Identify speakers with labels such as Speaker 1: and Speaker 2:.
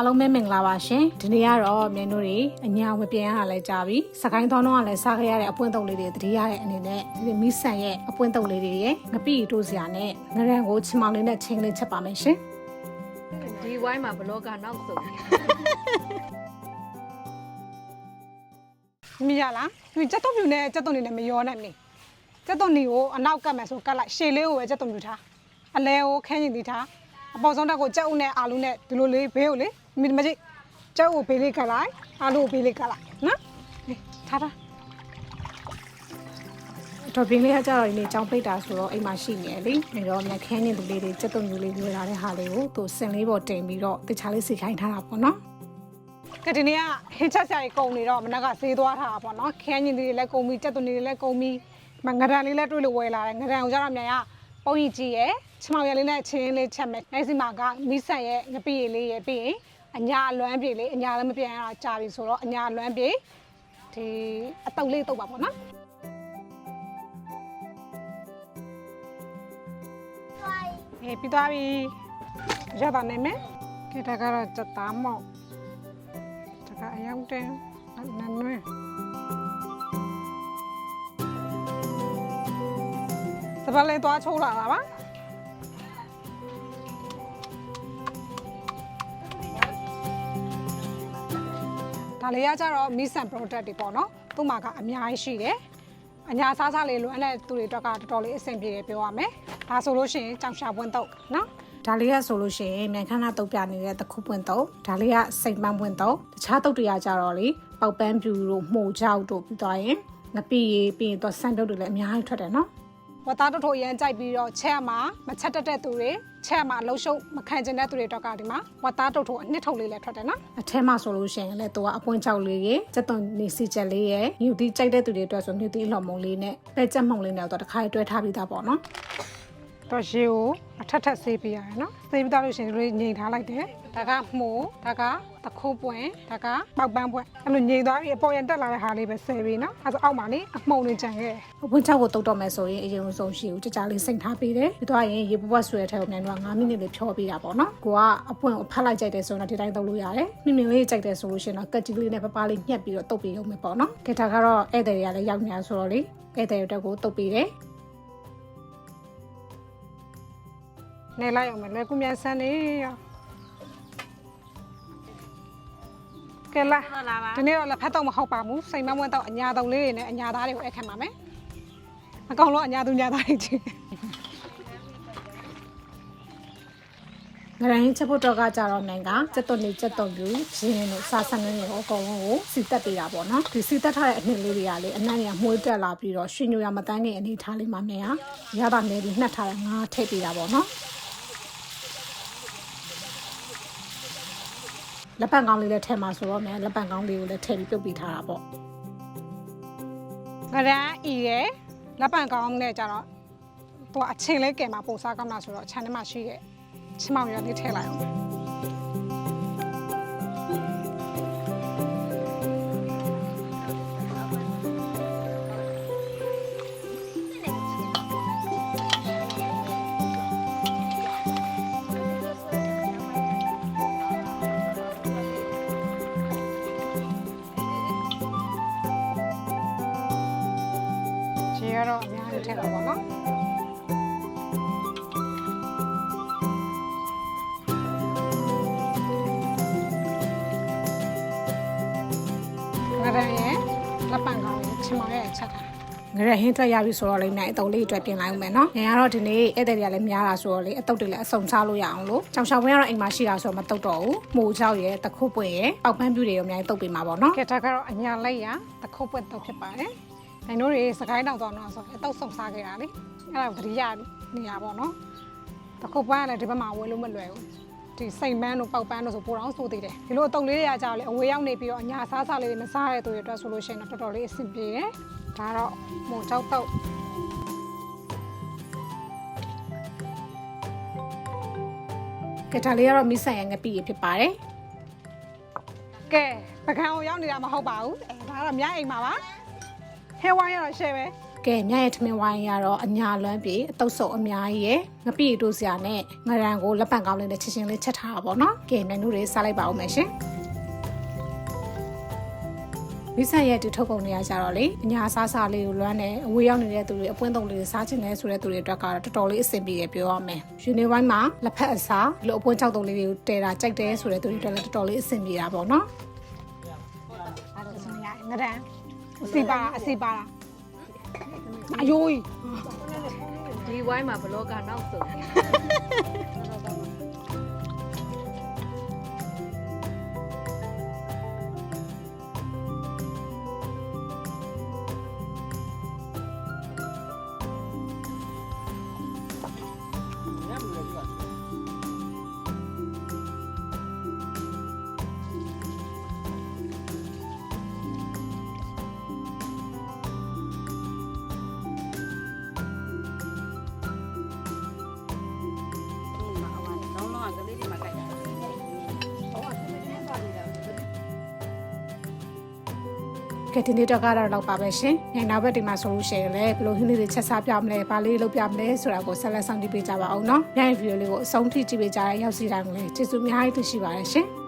Speaker 1: အားလုံးပဲမင်္ဂလာပါရှင်ဒီနေ့ကတော့မြင်းတို့တွေအညာမပြန်ရတာလဲကြာပြီစကိုင်းသောတော့ကလည်းစားခဲ့ရတဲ့အပွင့်တုပ်လေးတွေတတိရတဲ့အနေနဲ့ဒီမီးဆန်ရဲ့အပွင့်တုပ်လေးတွေရဲ့ငပိတိုးစရာနဲ့ငရံကိုချင်မောင်လေးနဲ့ချင်းလေးချက်ပါမယ်ရှင်
Speaker 2: ဒီဝိုင်းမှာဘလော့ကနောက်ဆုံး
Speaker 3: မိရလားဒီကြက်တုံပြူနဲ့ကြက်တုံနေနဲ့မရောနိုင်နေကြက်တုံနေကိုအနောက်ကတ်မယ်ဆိုကတ်လိုက်ရှေ့လေးကိုပဲကြက်တုံပြူထားအလဲကိုခန်းရင်တီထားအပေါ်ဆုံးတက်ကိုကြက်ဥနဲ့အာလူနဲ့ဒီလိုလေးဘေးကိုလေ မိမကြီးကြက်ဥကိုဘေးလေးကတ်လိုက်အာလူကိုဘေးလေးကတ်လိုက်နော်ဟေးထားထား
Speaker 1: တော်ပင်လေးကကြတော့ဒီနေ့ကြောင်းပိတ်တာဆိုတော့အိမ်မှာရှိနေတယ်လေနေတော့မြက်ခင်းနေသူလေးတွေစက်တုံမျိုးလေးဝယ်လာတဲ့ဟာလေးကိုသူစင်လေးပေါ်တင်ပြီးတော့တခြားလေးစီခိုင်းထားတာပေါ့နော်
Speaker 3: ကဲဒီနေ့ကဟင်းချက်ဆရာကြီးကုံနေတော့မနက်ကဈေးသွားထားတာပေါ့နော်ခန်းရင်တီတွေလည်းကုံပြီးကြက်တုံနေတွေလည်းကုံပြီးမငရံလေးလည်းတွေ့လို့ဝယ်လာတယ်ငရံကိုကြတော့မြန်ရပုံကြီးကြီးရဲ့ချမောင်ရလေးနဲ့ချင်းလေးချက်မယ်နိုင်စီမာကမီးဆန်ရဲ့ငပိရည်လေးရဲ့ပြီးရင် အညာအလွမ်းပြေလေးအညာလည်းမပြန်ရတာကြာပြီဆိုတော့အညာအလွမ်းပြေဒီအတုပ်လေးတုပ်ပါပေါ့နော်ဟေးပြီးသွားပြီရပါနိုင်မယ်ကဲဒါကတော့စက်သားမောက်ဒါကအရောက်တယ်နန်းနွဲစပါလေးသွားချိုးလာတာပါ လေးကကြတော့ miss and product တွေပေါ့နော်သူ့မှာကအများကြီးရှိတယ်အညာစားစားလေးလိုအပ်တဲ့သူတွေအတွက်ကတော်တော်လေးအဆင်ပြေတယ်ပြောရမယ်ဒါဆိုလို့ရှိရင်ကြောင်ရှာပွင့်တော့နော်
Speaker 1: ဒါလေးကဆိုလို့ရှိရင်မြန်ခမ်းနာတုတ်ပြနေတဲ့တခုပွင့်တုတ်ဒါလေးကစိတ်ပန်းပွင့်တုတ်တခြားတုတ်တွေကကြတော့လေပေါက်ပန်းပြူတို့မှုန်ကြောက်တို့ပြီးသွားရင်ငပိရေပြီးရင်တော့ဆန်တုတ်တွေလည်းအများကြီးထွက်တယ်နော်
Speaker 3: ဝတ်သားတို့ထိုရန်ကြိုက်ပြီးတော့ချက်မှာမချက်တက်တဲ့သူတွေချက်မှာအလုံးရှုပ်မခံကျင်တဲ့သူတွေတော့ကဒီမှာဝတ်သားတို့ထိုအနှစ်ထုတ်လေးလည်းထွက်တယ်နော်
Speaker 1: အထက်မှာဆိုလို့ရှိရင်လည်းသူကအပွင့်ကြောက်လေးရေစက်သွန်နေစီချက်လေးရေမြူတီကြိုက်တဲ့သူတွေအတွက်ဆိုမြူတီလှော်မုံလေးနဲ့ပဲကြက်မှုံလေးနဲ့တော့တစ်ခါတွဲထားပြီးသားပေါ့နော်
Speaker 3: တော့ရေကိုအထက်ထက်ဆေးပေးရတယ်နော်ဆေးပြီးသားလို့ရှိရင်တို့ငိန်ထားလိုက်တယ်ဒါကမှုဒါကတခိုးပွင့်ဒါကပေါက်ပန်းပွင့်အဲ့လိုငိန်သွားပြီးအပေါ်ရန်တက်လာတဲ့ဟာလေးပဲဆယ်ပေးနော်အဲ့ဒါအောက်မှာနေအမှုံနေကြံခဲ့တယ်
Speaker 1: အပွင့်ကြောက်ကိုတုတ်တော့မယ်ဆိုရင်အရင်ဆုံးရှိဦးကြကြလေးစိတ်ထားပေးတယ်ပြီးတော့ရင်ရေပပွက်ဆွဲတဲ့ထဲကိုမြန်တော့9မိနစ်လေးဖြောပေးတာပေါ့နော်ကိုကအပွင့်ကိုဖတ်လိုက်ကြိုက်တယ်ဆိုတော့ဒီတိုင်းတုတ်လို့ရတယ်မြင်မြင်လေးကြိုက်တယ်ဆိုလို့ရှိရင်တော့ကက်ကြီးလေးနဲ့ပပလေးညှက်ပြီးတော့တုတ်ပေးရုံပဲပေါ့နော်ကဲဒါကတော့ဧည့်သည်တွေကလည်းရောက်နေတာဆိုတော့လေဧည့်သည်တွေအတွက်ကိုတုတ်ပေးတယ်
Speaker 3: နေလိုက်အောင်မယ်လေကုမြန်ဆန်းနေရောကဲလာ
Speaker 2: ဟုတ်လားပါ
Speaker 3: ဒီနေ့တော့လက်ဖက်တော့မဟုတ်ပါဘူးစိန်မမွန်းတော့အညာတုံလေးတွေနဲ့အညာသားတွေကိုအဲ့ခံပါမယ်အကောင်လုံးအညာသူညာသားတွေချင်း
Speaker 1: ငရင်းချက်ဖို့တော့ကကြတော့နိုင်ကစက်သွန်နေစက်သွန်ပြူရင်းတို့စားဆန်းနေရောအကုန်လုံးကိုစီတက်ပေးတာပေါ့နော်ဒီစီတက်ထားတဲ့အနှစ်လေးတွေကလေအနံ့ရမှုှတက်လာပြီးတော့ရွှေညိုရမတန်းခင်အနေထားလေးမှာမြန်ရတာနေပြီးနှက်ထားတဲ့ငါးထည့်ပေးတာပေါ့နော် လက်ပံကောင်းလေးလည်းထည့်မှာဆိုတော့မယ်လက်ပံကောင်းလေးကိုလည်းထည့်ပြီးပြုတ်ပေးထားတာပေါ့
Speaker 3: ငရမ်းဤရယ်လက်ပံကောင်းနဲ့ကြတော့သူကအချိန်လေးကင်မှာပိုစားကောင်းတာဆိုတော့ခြံထဲမှာရှိတဲ့ချမောင်ရွက်လေးထည့်လိုက်အောင် ထည့်တော့ပါနော်ငရမ်းရဲ့လက်ပံကောင်းရဲ့ချမောင်ရဲ့ချက်တာ
Speaker 1: ငရဟင်းထွက်ရပြီဆိုတော့လေနိုင်အတုပ်လေးအတွက်ပြင်လိုက်ဦးမယ်နော်။ငရကတော့ဒီနေ့ဧည့်သည်တွေကလည်းများတာဆိုတော့လေအတုပ်တွေလည်းအစုံစားလို့ရအောင်လို့ကြောင်ရှောင်ဝင်းကတော့အိမ်မှာရှိတာဆိုတော့မတုပ်တော့ဘူး။မိုးချောက်ရဲ့တခုပွင့်ရဲ့အောက်ပန်းပြူတွေရောအများကြီးတုပ်ပေးမှာပေါ့နော်
Speaker 3: ကဲဒါကတော့အညာလိုက်ရတခုတ်ပွက်တော့ဖြစ်ပါတယ်။ နိုင်တို့တွေစကိုင်းတောင်တော့တော့ဆိုရင်အတော့ဆုံစားခဲ့တာလေ။အဲ့ဒါကိုတတိယနေရာပေါ့နော်။တခုတ်ပန်းကလည်းဒီဘက်မှာဝယ်လို့မလွယ်ဘူး။ဒီစိန်ပန်းတို့ပေါက်ပန်းတို့ဆိုပိုတော့ဆိုသေးတယ်။ဒီလိုအတုပ်လေးတွေကကြာလေအဝေးရောက်နေပြီးတော့အညာစားစားလေးတွေမစားရတဲ့သူတွေအတွက်ဆိုလို့ရှိရင်တော့တော်တော်လေးအဆင်ပြေတယ်။ဒါတော့မို့ကြောက်တော့။
Speaker 1: ကဲဒါလေးကတော့မီးဆန်ရဲ့ငပိရဖြစ်ပါတယ်
Speaker 3: ကဲပကံကိုရောက်နေတာမဟုတ်ပါဘူး။အဲဒါကတော့မြအိမ်မှာပါ။ ဟဲဝိုင်းရတော့ရှယ်ပဲ။
Speaker 1: ကဲမြရဲ့ထမင်းဝိုင်းရတော့အညာလွမ်းပြေအတုပ်ဆုပ်အများကြီးရယ်ငပိတို့စရာနဲ့ငရံကိုလက်ပံကောင်းလေးနဲ့ချက်ချင်းလေးချက်ထားတာပေါ့နော်ကဲမျက်နှာတွေစားလိုက်ပါဦးမယ်ရှင်ဝိဆက်ရဲ့တူထုတ်ပုံတွေကကြတော့လေအညာစားစားလေးကိုလွမ်းနေအဝေးရောက်နေတဲ့သူတွေအပွင့်တုံလေးတွေစားချင်တယ်ဆိုတဲ့သူတွေအတွက်ကတော့တော်တော်လေးအဆင်ပြေတယ်ပြောရမယ်ယူနီဝိုင်းမှာလက်ဖက်အစားဒီလိုအပွင့်ချောက်တုံလေးတွေကိုတဲတာကြိုက်တယ်ဆိုတဲ့သူတွေအတွက်လည်းတော်တော်လေးအဆင်ပြေတာပေါ့နော်
Speaker 3: အဲ့ဒါဆိုရင်ငရန် အစီပါအစီပါအယိုး
Speaker 2: ဒီဝိုင်းမှာဘလော့ကနောက်ဆုံး
Speaker 1: ကဲဒီနေ့တော့ကတော့လောက်ပါပဲရှင်။ညနောက်ဘက်ဒီမှာဆိုလို့ရှိရင်လည်းဘယ်လိုဟင်းလေးတွေချက်စားပြမလဲ၊ဘာလေးလုပ်ပြမလဲဆိုတာကိုဆက်လက်ဆောင်ကြည့်ပေးကြပါအောင်နော်။ညရဲ့ဗီဒီယိုလေးကိုအဆုံးထိကြည့်ပေးကြတဲ့ရောက်စီတိုင်းကိုလည်းကျေးဇူးအများကြီးတင်ရှိပါတယ်ရှင်။